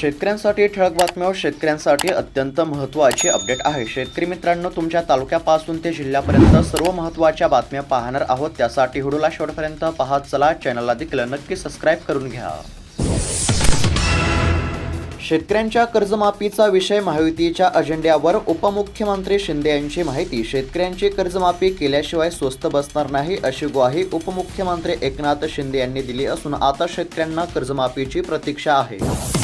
शेतकऱ्यांसाठी ठळक बातम्या शेतकऱ्यांसाठी अत्यंत महत्त्वाची अपडेट आहे. शेतकरी मित्रांनो तुमच्या तालुक्यापासून ते जिल्ह्यापर्यंत सर्व महत्त्वाच्या बातम्या पाहणार आहोत. त्यासाठी व्हिडिओला शेवटपर्यंत पाहत चला. चॅनलला देखील नक्की सबस्क्राईब करून घ्या. शेतकऱ्यांच्या कर्जमाफीचा विषय महायुतीच्या अजेंड्यावर उपमुख्यमंत्री शिंदे यांची माहिती. शेतकऱ्यांची कर्जमाफी केल्याशिवाय स्वस्त बसणार नाही अशी ग्वाही उपमुख्यमंत्री एकनाथ शिंदे यांनी दिली असून आता शेतकऱ्यांना कर्जमाफीची प्रतीक्षा आहे.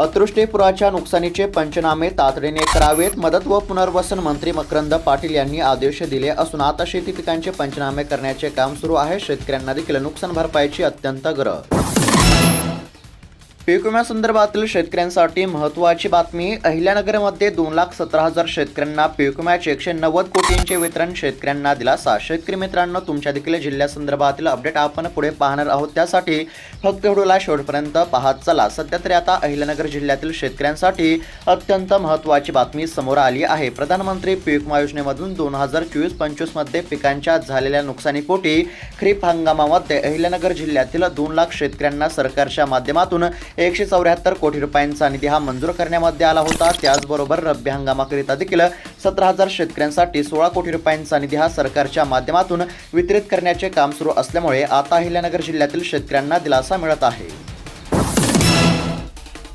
अतृष्टीपुराच्या नुकसानीचे पंचनामे तातडीने करावेत. मदत व पुनर्वसन मंत्री मकरंद पाटील यांनी आदेश दिले असून आता शेती पिकांचे पंचनामे करण्याचे काम सुरू आहे. शेतकऱ्यांना देखील नुकसान भरपाईची अत्यंत गरज. पीक विम्यासंदर्भातील शेतकऱ्यांसाठी महत्त्वाची बातमी अहिल्यानगरमध्ये दोन लाख सतरा हजार शेतकऱ्यांना पीक विम्याचे एकशे नव्वद कोटींचे वितरण शेतकऱ्यांना दिलासा. शेतकरी मित्रांनो तुमच्या देखील जिल्ह्यासंदर्भातील अपडेट आपण पुढे पाहणार आहोत. त्यासाठी फक्त व्हिडिओला शेवटपर्यंत पाहत चला. सध्या तरी आता अहिल्यानगर जिल्ह्यातील शेतकऱ्यांसाठी अत्यंत महत्त्वाची बातमी समोर आली आहे. प्रधानमंत्री पीक विमा योजनेमधून दोन हजार चोवीस पंचवीसमध्ये पिकांच्या झालेल्या नुकसानीपोटी खरीप हंगामामध्ये अहिल्यानगर जिल्ह्यातील दोन लाख शेतकऱ्यांना सरकारच्या माध्यमातून एकशे चौऱ्याहत्तर कोटी रुपयांचा निधी हा मंजूर करण्यामध्ये आला होता. त्याचबरोबर रब्बी हंगामाकरिता देखील सतरा हजार शेतकऱ्यांसाठी सोळा कोटी रुपयांचा निधी हा सरकारच्या माध्यमातून वितरित करण्याचे काम सुरू असल्यामुळे आता अहिल्यानगर जिल्ह्यातील शेतकऱ्यांना दिलासा मिळत आहे.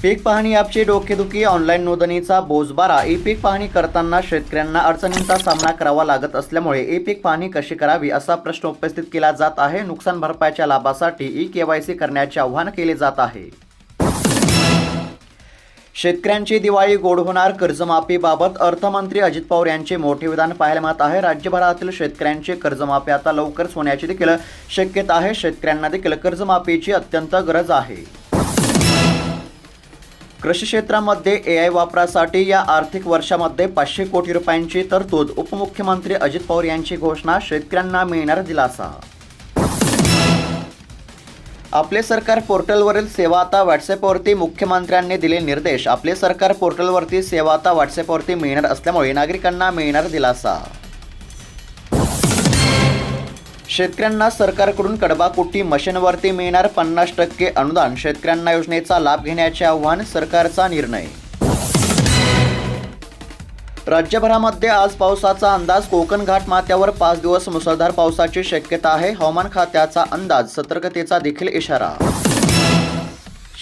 पीक पाहणी ॲपची डोकेदुखी ऑनलाईन नोंदणीचा बोजबारा ई पीक पाहणी करताना शेतकऱ्यांना अडचणींचा सामना करावा लागत असल्यामुळे ई पीक पाहणी कशी करावी असा प्रश्न उपस्थित केला जात आहे. नुकसान भरपाईच्या लाभासाठी ई केवायसी करण्याचे आवाहन केले जात आहे. शेतकऱ्यांची दिवाळी गोड होणार. कर्जमाफीबाबत अर्थमंत्री अजित पवार यांचे मोठे विधान पाहायला मिळत आहे. राज्यभरातील शेतकऱ्यांची कर्जमाफी आता लवकरच होण्याची देखील शक्यता आहे. शेतकऱ्यांना देखील कर्जमाफीची अत्यंत गरज आहे. कृषी क्षेत्रामध्ये ए आय वापरासाठी या आर्थिक वर्षामध्ये पाचशे कोटी रुपयांची तरतूद उपमुख्यमंत्री अजित पवार यांची घोषणा शेतकऱ्यांना मिळणार दिलासा. आपले सरकार पोर्टलवरील सेवा आता व्हॉट्सअपवरती मुख्यमंत्र्यांनी दिले निर्देश. आपले सरकार पोर्टलवरती सेवा आता व्हॉट्सअपवरती मिळणार असल्यामुळे नागरिकांना मिळणार दिलासा. शेतकऱ्यांना सरकारकडून कडबाकुट्टी मशीनवरती मिळणार पन्नास टक्के अनुदान. शेतकऱ्यांना योजनेचा लाभ घेण्याचे आव्हान सरकारचा निर्णय. राज्यभरामध्ये आज पावसाचा अंदाज. कोकण घाट माथ्यावर पाच दिवस मुसळधार पावसाची शक्यता आहे. हवामान खात्याचा अंदाज सतर्कतेचा देखील इशारा.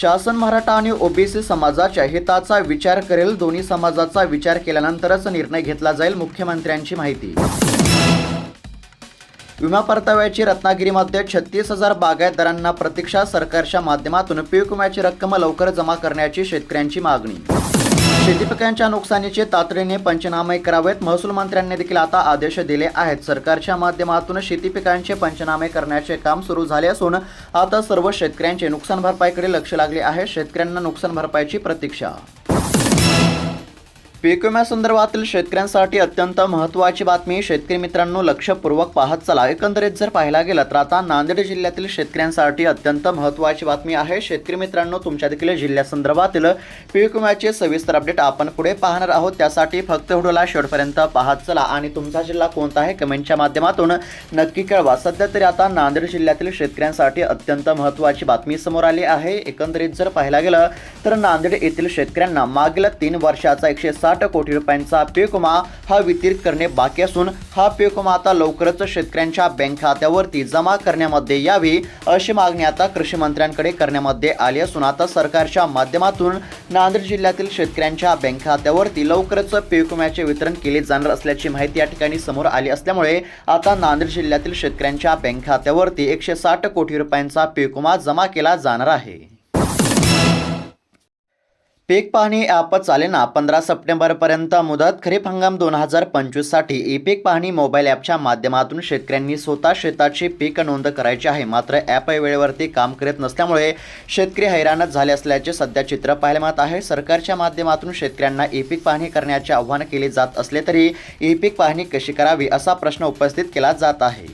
शासन मराठा आणि ओबीसी समाजाच्या हिताचा विचार करेल. दोन्ही समाजाचा विचार केल्यानंतरच निर्णय घेतला जाईल मुख्यमंत्र्यांची माहिती. विमा परताव्याची रत्नागिरीमध्ये छत्तीस हजार बागायतदारांना प्रतीक्षा. सरकारच्या माध्यमातून पीक विम्याची रक्कम लवकर जमा करण्याची शेतकऱ्यांची मागणी. शेती पिकांच्या नुकसानीचे तातडीने पंचनामे करावेत. महसूल मंत्र्यांनी देखील आता आदेश दिले आहेत. सरकारच्या माध्यमातून शेती पिकांचे पंचनामे करण्याचे काम सुरू झाले असून आता सर्व शेतकऱ्यांचे नुकसान भरपाईकडे लक्ष लागले आहे. शेतकऱ्यांना नुकसान भरपाईची प्रतीक्षा पीक विम्यासंदर्भातील शेतकऱ्यांसाठी अत्यंत महत्त्वाची बातमी. शेतकरी मित्रांनो लक्षपूर्वक पाहत चला. एकंदरीत जर पाहायला गेलं तर आता नांदेड जिल्ह्यातील शेतकऱ्यांसाठी अत्यंत महत्त्वाची बातमी आहे. शेतकरी मित्रांनो तुमच्या देखील जिल्ह्यासंदर्भातील पीक विम्याचे सविस्तर अपडेट आपण पुढे पाहणार आहोत. त्यासाठी फक्त व्हिडिओला शेवटपर्यंत पाहत चला. आणि तुमचा जिल्हा कोणता आहे? कमेंटच्या माध्यमातून नक्की कळवा. सध्या तरी आता नांदेड जिल्ह्यातील शेतकऱ्यांसाठी अत्यंत महत्त्वाची बातमी समोर आली आहे. एकंदरीत जर पाहायला गेलं तर नांदेड येथील शेतकऱ्यांना मागील तीन वर्षाचा एकशे साठ कोटी रुपयांचा पीक विमा हा वितरित करणे बाकी असून हा पीक विमा आता लवकरच शेतकऱ्यांच्या बँक खात्यावरती जमा करण्यामध्ये यावी अशी मागणी आता कृषी मंत्र्यांकडे करण्यामध्ये आली असून आता सरकारच्या माध्यमातून नांदेड जिल्ह्यातील शेतकऱ्यांच्या बँक खात्यावरती लवकरच पीक विम्याचे वितरण केले जाणार असल्याची माहिती या ठिकाणी समोर आली असल्यामुळे आता नांदेड जिल्ह्यातील शेतकऱ्यांच्या बँक खात्यावरती एकशे साठ कोटी रुपयांचा पीक विमा जमा केला जाणार आहे. पीक पाहणी ॲप चालेना पंधरा सप्टेंबरपर्यंत मुदत खरीप हंगाम दोन हजार पंचवीससाठी. ई पीक पाहणी मोबाईल ॲपच्या माध्यमातून शेतकऱ्यांनी स्वतः शेताची पीक नोंद करायची आहे. मात्र ॲप वेळेवरती काम करत नसल्यामुळे शेतकरी हैराणच झाले असल्याचे सध्या चित्र पाहायला मिळत आहे. सरकारच्या माध्यमातून शेतकऱ्यांना ई पीक पाहणी करण्याचे आव्हान केले जात असले तरी ई पीक पाहणी कशी करावी असा प्रश्न उपस्थित केला जात आहे.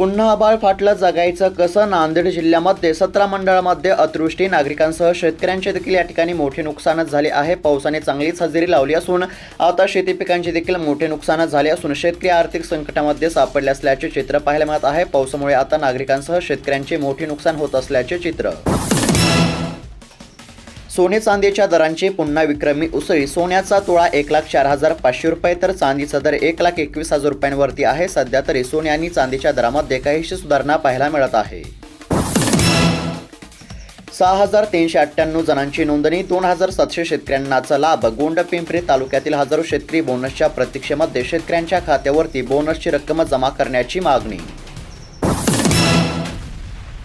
पुन्हा आबाळ फाटलं जगायचं कसं नांदेड जिल्ह्यामध्ये? सतरा मंडळामध्ये अतिवृष्टी नागरिकांसह शेतकऱ्यांचे देखील या ठिकाणी मोठे नुकसानच झाले आहे. पावसाने चांगलीच हजेरी लावली असून आता शेती पिकांचे देखील मोठे नुकसानच झाले असून शेतकरी आर्थिक संकटामध्ये सापडले असल्याचे चित्र पाहायला मिळत आहे. पावसामुळे आता नागरिकांसह शेतकऱ्यांचे मोठे नुकसान होत असल्याचे चित्र. सोने चांदीच्या दरांची पुन्हा विक्रमी उसळी. सोन्याचा तोळा एक लाख चार हजार पाचशे रुपये तर चांदीचा दर एक लाख एकवीस हजार रुपयांवरती आहे. सध्या तरी सोने आणि चांदीच्या दरामध्ये काहीशी सुधारणा पाहायला मिळत आहे. सहा हजार तीनशे अठ्ठ्याण्णव जणांची नोंदणी दोन हजार सातशे शेतकऱ्यांनाचा लाभ. गोंड पिंपरी तालुक्यातील हजारो शेतकरी बोनसच्या प्रतीक्षेमध्ये शेतकऱ्यांच्या खात्यावरती बोनसची रक्कम जमा करण्याची मागणी.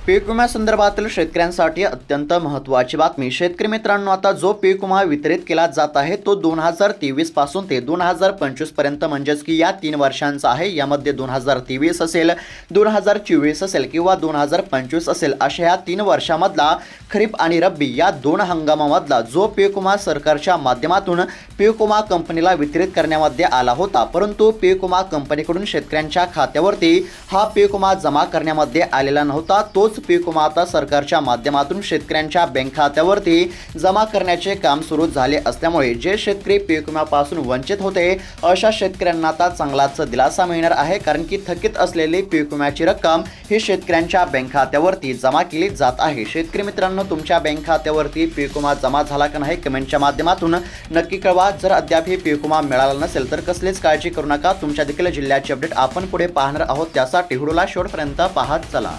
पीक विम्यासंदर्भातील शेतकऱ्यांसाठी अत्यंत महत्त्वाची बातमी. शेतकरी मित्रांनो आता जो पीक विमा वितरित केला जात आहे तो दोन हजार तेवीसपासून ते दोन हजार पंचवीसपर्यंत म्हणजेच की या तीन वर्षांचा आहे. यामध्ये दोन हजार तेवीस असेल दोन हजार चोवीस असेल किंवा दोन हजार पंचवीस असेल अशा या तीन वर्षामधला खरीप आणि रब्बी या दोन हंगामामधला जो पीक विमा सरकारच्या माध्यमातून पीक विमा कंपनीला वितरित करण्यामध्ये आला होता. परंतु पीक विमा कंपनीकडून शेतकऱ्यांच्या खात्यावरती हा पीक विमा जमा करण्यामध्ये आलेला नव्हता. तोच पीक विमा सरकारच्या माध्यमातून शेतकऱ्यांच्या बँक खात्यावरती जमा करण्याचे काम सुरू झाले असल्यामुळे जे शेतकरी पीक विम्यापासून वंचित होते अशा शेतकऱ्यांना आता चांगलाच दिलासा मिळणार आहे कारण की थकीत असलेली पीक विम्याची रक्कम ही शेतकऱ्यांच्या बँक खात्यावरती जमा केली जात आहे. शेतकरी मित्रांनो तुमच्या बँक खात्यावरती पीक विमा जमा झाला का नाही कमेंटच्या माध्यमातून नक्की कळवा. जर अद्याप ही पीक विमा मिळाला नसेल तर कसलीच काळजी करू नका. तुमच्या देखील जिल्ह्याची अपडेट आपण पुढे पाहणार आहोत. त्यासाठी व्हिडिओला शेवटपर्यंत पाहत चला.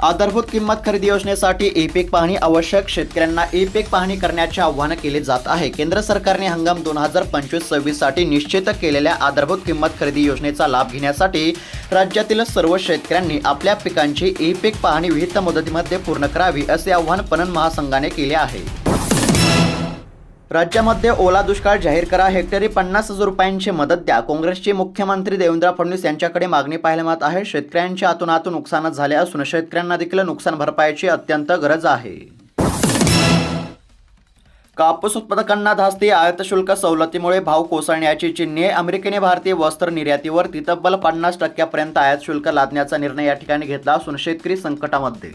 आधारभूत किंमत खरेदी योजनेसाठी ई पीक पाहणी आवश्यक. शेतकऱ्यांना ई पीक पाहणी करण्याचे आवाहन केले जात आहे. केंद्र सरकारने हंगाम दोन हजार पंचवीस सव्वीससाठी निश्चित केलेल्या आधारभूत किंमत खरेदी योजनेचा लाभ घेण्यासाठी राज्यातील सर्व शेतकऱ्यांनी आपल्या पिकांची ई पीक पाहणी विहित मुदतीमध्ये पूर्ण करावी असे आव्हान पणन महासंघाने केले आहे. राज्यामध्ये ओला दुष्काळ जाहीर करा हेक्टरी पन्नास हजार रुपयांची मदत द्या. काँग्रेसचे मुख्यमंत्री देवेंद्र फडणवीस यांच्याकडे मागणी पाहायला मिळत आहे. शेतकऱ्यांच्या आतून नुकसान झाले असून शेतकऱ्यांना देखील नुकसान भरपाईची अत्यंत गरज आहे. कापूस उत्पादकांना धास्ती आयात शुल्क सवलतीमुळे भाव कोसळण्याची चिन्हे अमेरिकेने भारतीय वस्त्र निर्यातीवर तितब्बल पन्नास टक्क्यापर्यंत आयात शुल्क लादण्याचा निर्णय या ठिकाणी घेतला असून शेतकरी संकटामध्ये.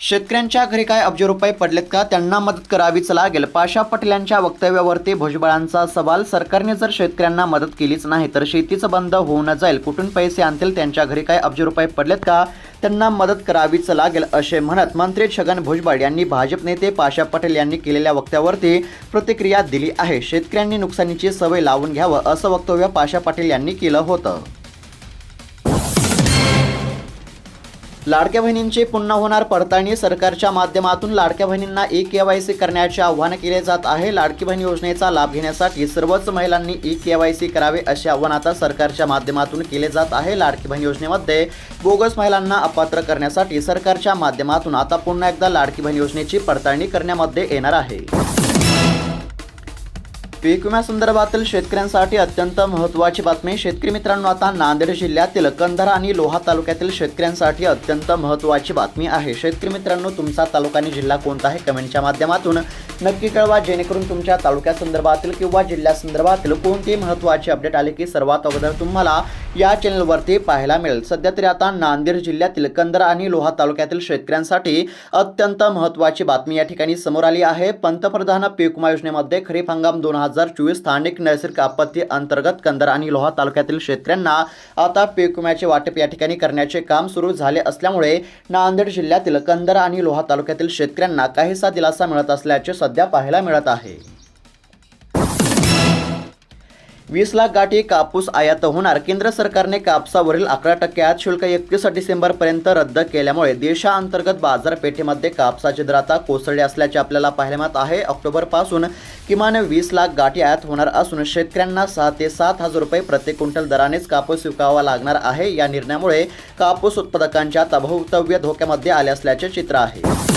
शेतकऱ्यांच्या घरी काय अब्ज रुपये पडलेत का? त्यांना मदत करावीच लागेल पाशा पटेल यांच्या वक्तव्यावरती भुजबळांचा सवाल. सरकारने जर शेतकऱ्यांना मदत केलीच नाही तर शेतीचं बंद होऊन जाईल. कुठून पैसे आणतील? त्यांच्या घरी काय अब्ज रुपये पडलेत का? त्यांना मदत करावीच लागेल असे म्हणत मंत्री छगन भुजबळ यांनी भाजप नेते पाशा पटेल यांनी केलेल्या वक्तव्यावरती प्रतिक्रिया दिली आहे. शेतकऱ्यांनी नुकसानीची सवय लावून घ्यावं असं वक्तव्य पाशा पटेल यांनी केलं होतं. लाडक्या बहिणींची पुन्हा होणार पडताळणी. सरकारच्या माध्यमातून लाडक्या बहिणींना ई के वाय सी करण्याचे आव्हान केले जात आहे. लाडकी बहीण योजनेचा लाभ घेण्यासाठी सर्वच महिलांनी ई के वाय सी करावे असे आव्हान आता सरकारच्या माध्यमातून केले जात आहे. लाडकी बहीण योजनेमध्ये बोगस महिलांना अपात्र करण्यासाठी सरकारच्या माध्यमातून आता पुन्हा एकदा लाडकी बहीण योजनेची पडताळणी करण्यामध्ये येणार आहे. पीक विम्यासंदर्भातील शेतकऱ्यांसाठी अत्यंत महत्त्वाची बातमी. शेतकरी मित्रांनो आता नांदेड जिल्ह्यातील कंधार आणि लोहा तालुक्यातील शेतकऱ्यांसाठी अत्यंत महत्त्वाची बातमी आहे. शेतकरी मित्रांनो तुमचा तालुका आणि जिल्हा कोणता आहे? कमेंटच्या माध्यमातून नक्की कळवा. जेणेकरून तुमच्या तालुक्यासंदर्भातील किंवा जिल्ह्यासंदर्भातील कोणती महत्त्वाची अपडेट आली की सर्वात अगोदर तुम्हाला या चॅनलवरती पाहायला मिळेल. सध्या तरी आता नांदेड जिल्ह्यातील कंदर आणि लोहा तालुक्यातील शेतकऱ्यांसाठी अत्यंत महत्त्वाची बातमी या ठिकाणी समोर आली आहे. पंतप्रधान पीक विमा योजनेमध्ये खरीप हंगाम दोन हजार चोवीस स्थानिक नैसर्गिक आपत्ती अंतर्गत कंदर आणि लोहा तालुक्यातील शेतकऱ्यांना आता पीक विम्याचे वाटप या ठिकाणी करण्याचे काम सुरू झाले असल्यामुळे नांदेड जिल्ह्यातील कंदर आणि लोहा तालुक्यातील शेतकऱ्यांना काहीसा दिलासा मिळत असल्याचे सध्या पाहायला मिळत आहे. वीस लाख गाठी कापूस आयात होणार. केंद्र सरकारने कापसावरील अकरा टक्के आयात शुल्क एकतीस डिसेंबरपर्यंत रद्द केल्यामुळे देशांतर्गत बाजारपेठेमध्ये कापसाचे दर आता कोसळले असल्याचे आपल्याला पाहायला मिळत आहे. ऑक्टोबरपासून किमान वीस लाख गाठी आयात होणार असून शेतकऱ्यांना सहा ते सात हजार रुपये प्रति क्विंटल दरानेच कापूस विकावा लागणार आहे. या निर्णयामुळे कापूस उत्पादकांच्या भवितव्य धोक्यामध्ये आले असल्याचे चित्र आहे.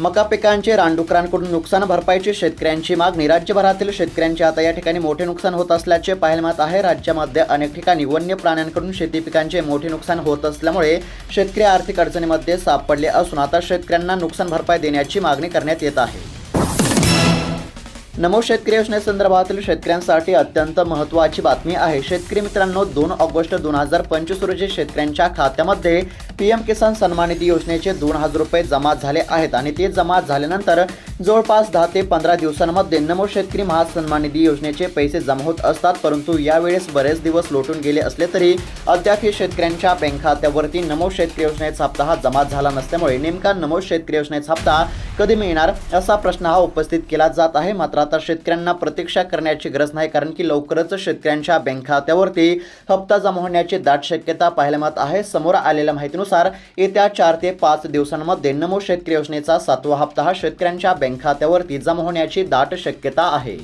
मका पिकांचे रानडुकरांकडून नुकसान भरपाईची शेतकऱ्यांची मागणी. राज्यभरातील शेतकऱ्यांचे आता या ठिकाणी मोठे नुकसान होत असल्याचे पाहायला आहे. राज्यामध्ये अनेक ठिकाणी वन्य प्राण्यांकडून शेती पिकांचे मोठे नुकसान होत असल्यामुळे शेतकरी आर्थिक अडचणीमध्ये सापडले असून आता शेतकऱ्यांना नुकसान भरपाई देण्याची मागणी करण्यात येत आहे. नमो शेतकरी योजनेसंदर्भातील शेतकऱ्यांसाठी अत्यंत महत्त्वाची बातमी आहे. शेतकरी मित्रांनो दोन ऑगस्ट दोन हजार पंचवीस रोजी शेतकऱ्यांच्या खात्यामध्ये पी एम किसान सन्मान निधी योजनेचे दोन हजार रुपये जमा झाले आहेत आणि ते जमा झाल्यानंतर जवळपास दहा ते पंधरा दिवसांमध्ये नमो शेतकरी महासन्मान निधी योजनेचे पैसे जमा होत असतात परंतु यावेळेस बरेच दिवस लोटून गेले असले तरी अद्याप हे शेतकऱ्यांच्या बँक खात्यावरती नमो शेतकरी योजनेचा हप्ता हा जमा झाला नसल्यामुळे नेमका नमो शेतकरी योजनेचा हप्ता कधी मिळणार असा प्रश्न हा उपस्थित केला जात आहे. मात्र आता शेतकऱ्यांना प्रतीक्षा करण्याची गरज नाही कारण की लवकरच शेतकऱ्यांच्या बँक खात्यावरती हप्ता जमा होण्याची दाट शक्यता पाहायला मिळत आहे. समोर आलेल्या माहितीनुसार येत्या चार ते पाच दिवसांमध्ये नमो शेतकरी योजनेचा सातवा हप्ता हा शेतकऱ्यांच्या बँक खात्यावरती जमा होण्याची दाट शक्यता आहे.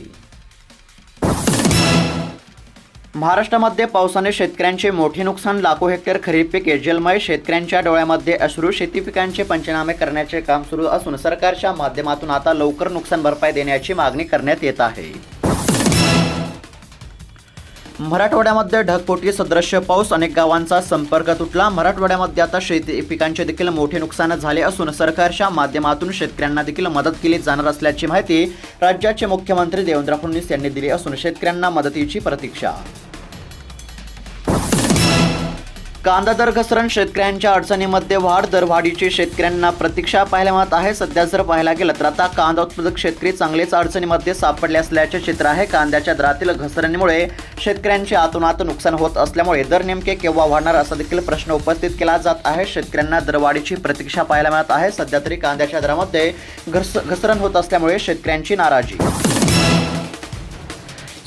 महाराष्ट्रामध्ये पावसाने शेतकऱ्यांचे मोठे नुकसान लाखो हेक्टर खरीप पिके जलमय शेतकऱ्यांच्या डोळ्यामध्ये अश्रू शेती पिकांचे पंचनामे करण्याचे काम सुरू असून सरकारच्या माध्यमातून आता लवकर नुकसान भरपाई देण्याची मागणी करण्यात येत आहे. मराठवाड्यामध्ये ढगपोटी सदृश्य पाऊस अनेक गावांचा संपर्क तुटला. मराठवाड्यामध्ये आता शेती पिकांचे देखील मोठे नुकसान झाले असून सरकारच्या माध्यमातून शेतकऱ्यांना देखील मदत केली जाणार असल्याची माहिती राज्याचे मुख्यमंत्री देवेंद्र फडणवीस यांनी दिली असून शेतकऱ्यांना मदतीची प्रतीक्षा कांदा दर घसरण शेतकऱ्यांच्या अडचणीमध्ये वाढ दरवाढीची शेतकऱ्यांना प्रतीक्षा पाहायला मिळत आहे. सध्या जर पाहायला गेलं तर आता कांदा उत्पादक शेतकरी चांगलेच अडचणीमध्ये सापडले असल्याचे चित्र आहे. कांद्याच्या दरातील घसरणीमुळे शेतकऱ्यांचे आतोनात नुकसान होत असल्यामुळे दर नेमके केव्हा वाढणार असा देखील प्रश्न उपस्थित केला जात आहे. शेतकऱ्यांना दरवाढीची प्रतीक्षा पाहायला मिळत आहे. सध्या तरी कांद्याच्या दरामध्ये घस घसरण होत असल्यामुळे शेतकऱ्यांची नाराजी.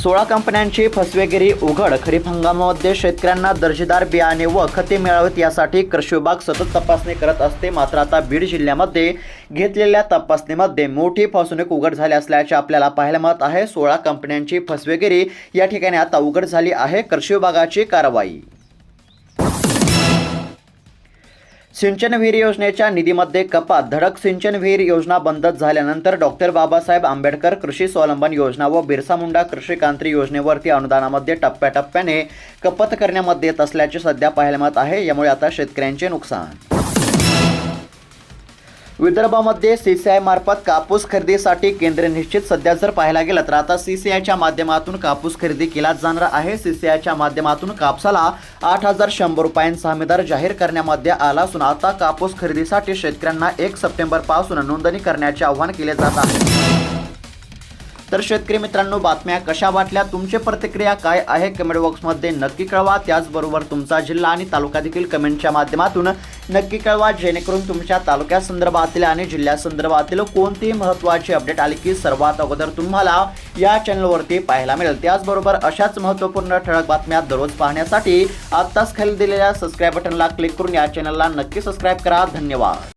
सोळा कंपन्यांची फसवेगिरी उघड खरीप हंगामामध्ये शेतकऱ्यांना दर्जेदार बियाणे व खते मिळावेत यासाठी कृषी विभाग सतत तपासणी करत असते. मात्र आता बीड जिल्ह्यामध्ये घेतलेल्या तपासणीमध्ये मोठी फसवणूक उघड झाली असल्याचे आपल्याला पाहायला मिळत आहे. सोळा कंपन्यांची फसवेगिरी या ठिकाणी आता उघड झाली आहे. कृषी विभागाची कारवाई सिंचन विहीर योजनेच्या निधीमध्ये कपात. धडक सिंचन विहीर योजना बंद झाल्यानंतर डॉक्टर बाबासाहेब आंबेडकर कृषी स्वावलंबन योजना व बिरसा मुंडा कृषी क्रांती योजनेवरती अनुदानामध्ये टप्प्याटप्प्याने कपात करण्यामध्ये येत असल्याचे सध्या पाहायला मिळत आहे. यामुळे आता शेतकऱ्यांचे नुकसान विदर्भामध्ये सीसीआय मार्फत कापूस खरेदीसाठी केंद्र निश्चित सध्या जर पाहायला गेलं तर आता सीसीआयच्या माध्यमातून कापूस खरेदी केला जाणार आहे. सीसीआयच्या माध्यमातून कापसाला आठ हजार शंभर रुपयांचा हमीदार जाहीर करण्यामध्ये आला असून आता कापूस खरेदीसाठी शेतकऱ्यांना एक सप्टेंबरपासून नोंदणी करण्याचे आवाहन केले जात आहे. तर शेतकरी मित्रांनो बातम्या कशा वाटल्या? तुमची प्रतिक्रिया काय आहे? कमेंट बॉक्समध्ये नक्की कळवा. त्याचबरोबर तुमचा जिल्हा आणि तालुका देखील कमेंटच्या माध्यमातून नक्की कळवा. जेणेकरून तुमच्या तालुक्यासंदर्भातील आणि जिल्ह्यासंदर्भातील कोणतीही महत्त्वाची अपडेट आली की सर्वात अगोदर तुम्हाला या चॅनलवरती पाहायला मिळेल. त्याचबरोबर अशाच महत्त्वपूर्ण ठळक बातम्या दररोज पाहण्यासाठी आत्ताच खाली दिलेल्या सबस्क्राईब बटनला क्लिक करून या चॅनलला नक्की सबस्क्राईब करा. धन्यवाद.